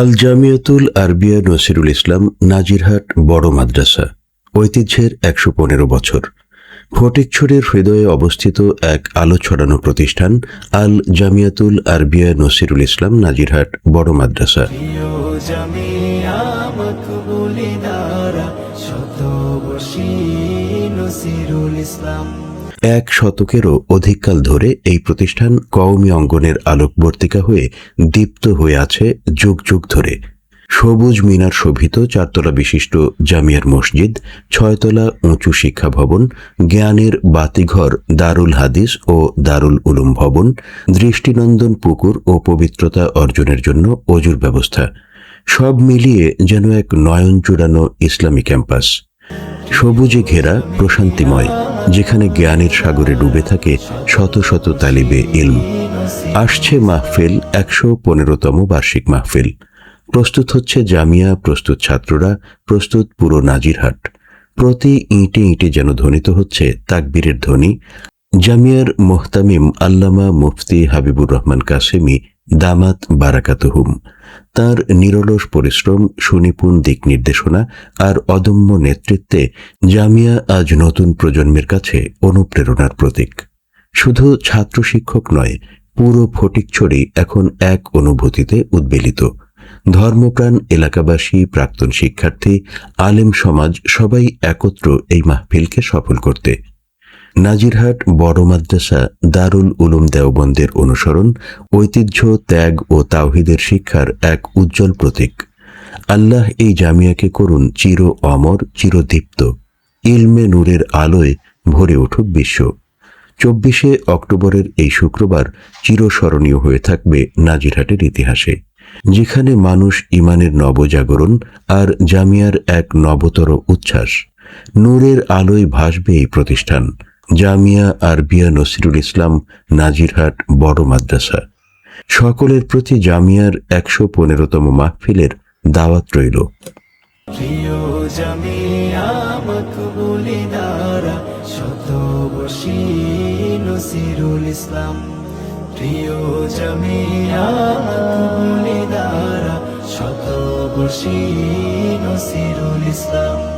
আল জামিয়াতুল আরবিয়া নসিরুল ইসলাম নাজিরহাট বড় মাদ্রাসা, ঐতিহ্যের একশো পনেরো বছর। ফটিকছড়ির হৃদয়ে অবস্থিত এক আলো ছড়ানো প্রতিষ্ঠান আল জামিয়াতুল আরবিয়া নসিরুল ইসলাম নাজিরহাট বড় মাদ্রাসা। ইসলাম। এক শতকেরও অধিককাল ধরে এই প্রতিষ্ঠান কওমি অঙ্গনের আলোকবর্তিকা হয়ে দীপ্ত হয়ে আছে যুগ যুগ ধরে। সবুজ মিনার শোভিত চারতলা বিশিষ্ট জামিয়ার মসজিদ, ছয়তলা উঁচু শিক্ষা ভবন, জ্ঞানের বাতিঘর দারুল হাদিস ও দারুল উলুম ভবন, দৃষ্টিনন্দন পুকুর ও পবিত্রতা অর্জনের জন্য অজুর ব্যবস্থা। সব মিলিয়ে যেন এক নয়ন চূড়ানো ইসলামী ক্যাম্পাস। সবুজে ঘেরা প্রশান্তিময়। যেখানে জ্ঞানের সাগরে ডুবে থাকে শত শত তালিবে ইলম। আসছে মাহফিল, একশো পনেরোতম বার্ষিক মাহফিল। প্রস্তুত হচ্ছে জামিয়া, প্রস্তুত ছাত্ররা, প্রস্তুত পুরো নাজিরহাট। প্রতি ইঁটে ইঁটে যেন ধ্বনিত হচ্ছে তাকবীরের ধ্বনি। জামিয়ার মোহতামিম আল্লামা মুফতি হাবিবুর রহমান কাসেমি দামাত বারাকাতুহুম। তার নিরলস পরিশ্রম, সুনিপুণ দিক নির্দেশনা আর অদম্য নেতৃত্বে জামিয়া আজ নতুন প্রজন্মের কাছে অনুপ্রেরণার প্রতীক। শুধু ছাত্র শিক্ষক নয়, পুরো ফটিকছড়ি এখন এক অনুভূতিতে উদ্বেলিত। ধর্মপ্রাণ এলাকাবাসী, প্রাক্তন শিক্ষার্থী, আলেম সমাজ সবাই একত্র এই মাহফিলকে সফল করতে নাজিরহাট বড় মাদ্রাসা দারুল উলুম দেওবন্দের অনুসরণ, ঐতিহ্য, ত্যাগ ও তাওহিদের শিক্ষার এক উজ্জ্বল প্রতীক। আল্লাহ এই জামিয়াকে করুন চির অমর চিরদীপ্ত ইলমে নূরের আলোয় ভরে উঠুক বিশ্ব। চব্বিশে অক্টোবরের এই শুক্রবার চিরস্মরণীয় হয়ে থাকবে নাজিরহাটের ইতিহাসে, যেখানে মানুষ ইমানের নবজাগরণ আর জামিয়ার এক নবতর উচ্ছ্বাস। নূরের আলোয় ভাসবে এই প্রতিষ্ঠান। জামিয়া আরবিয়া নসিরুল ইসলাম নাজিরহাট বড় মাদ্রাসা। সকলের প্রতি জামিয়ার একশো পনেরোতম মাহফিলের দাওয়াত রইল। প্রিয় নসিরুল ইসলাম।